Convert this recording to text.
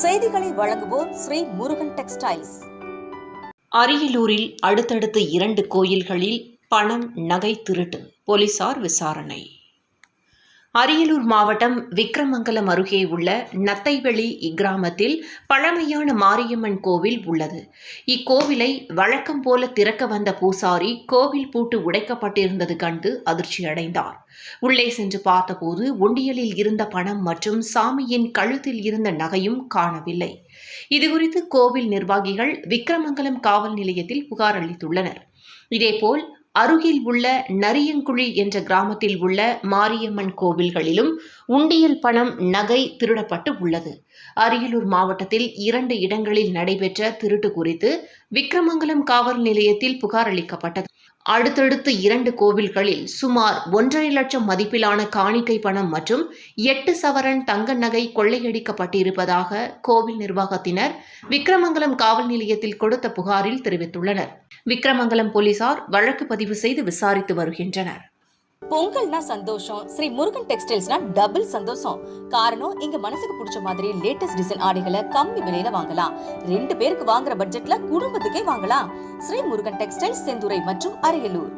செய்திகளை வழங்குவோர் ஸ்ரீ முருகன் டெக்ஸ்டைல்ஸ். அரியலூரில் அடுத்தடுத்து இரண்டு கோயில்களில் பணம் நகை திருட்டு போலீசார் விசாரணை. அரியலூர் மாவட்டம் விக்ரமங்கலம் அருகே உள்ள நத்தைவெளி இக்கிராமத்தில் பழமையான மாரியம்மன் கோவில் உள்ளது. இக்கோவிலை வழக்கம் போல திறக்க வந்த பூசாரி கோவில் பூட்டு உடைக்கப்பட்டிருந்தது கண்டு அதிர்ச்சி அடைந்தார் உள்ளே சென்று பார்த்தபோது உண்டியலில் இருந்த பணம் மற்றும் சாமியின் கழுத்தில் இருந்த நகையும் காணவில்லை. இதுகுறித்து கோவில் நிர்வாகிகள் விக்கிரமங்கலம் காவல் நிலையத்தில் புகார் அளித்துள்ளனர். இதேபோல் அருகில் உள்ள நரியங்குழி என்ற கிராமத்தில் உள்ள மாரியம்மன் கோவில்களிலும் உண்டியல் பணம் நகை திருடப்பட்டு உள்ளது. அரியலூர் மாவட்டத்தில் இரண்டு இடங்களில் நடைபெற்ற திருட்டு குறித்து விக்ரமங்கலம் காவல் நிலையத்தில் புகார் அளிக்கப்பட்டது. அடுத்தடுத்து இரண்டு கோவில்களில் சுமார் ஒன்றரை லட்சம் மதிப்பிலான காணிக்கை பணம் மற்றும் எட்டு சவரன் தங்க நகை கொள்ளையடிக்கப்பட்டிருப்பதாக கோவில் நிர்வாகத்தினர் விக்கிரமங்கலம் காவல் நிலையத்தில் கொடுத்த புகாரில் தெரிவித்துள்ளனர். விக்கிரமங்கலம் போலீசார் வழக்கு பதிவு செய்து விசாரித்து வருகின்றனர். பொங்கல்னா சந்தோஷம் ஸ்ரீ முருகன் டெக்ஸ்டைல்ஸ்னா டபுள் சந்தோஷம். காரணம் இங்க மனசுக்கு பிடிச்ச மாதிரி லேட்டஸ்ட் டிசைன் ஆடைகளை கம்மி விலையில வாங்கலாம். ரெண்டு பேருக்கு வாங்குற பட்ஜெட்ல குடும்பத்துக்கே வாங்கலாம். ஸ்ரீ முருகன் டெக்ஸ்டைல்ஸ் செந்துறை மற்றும் அரியலூர்.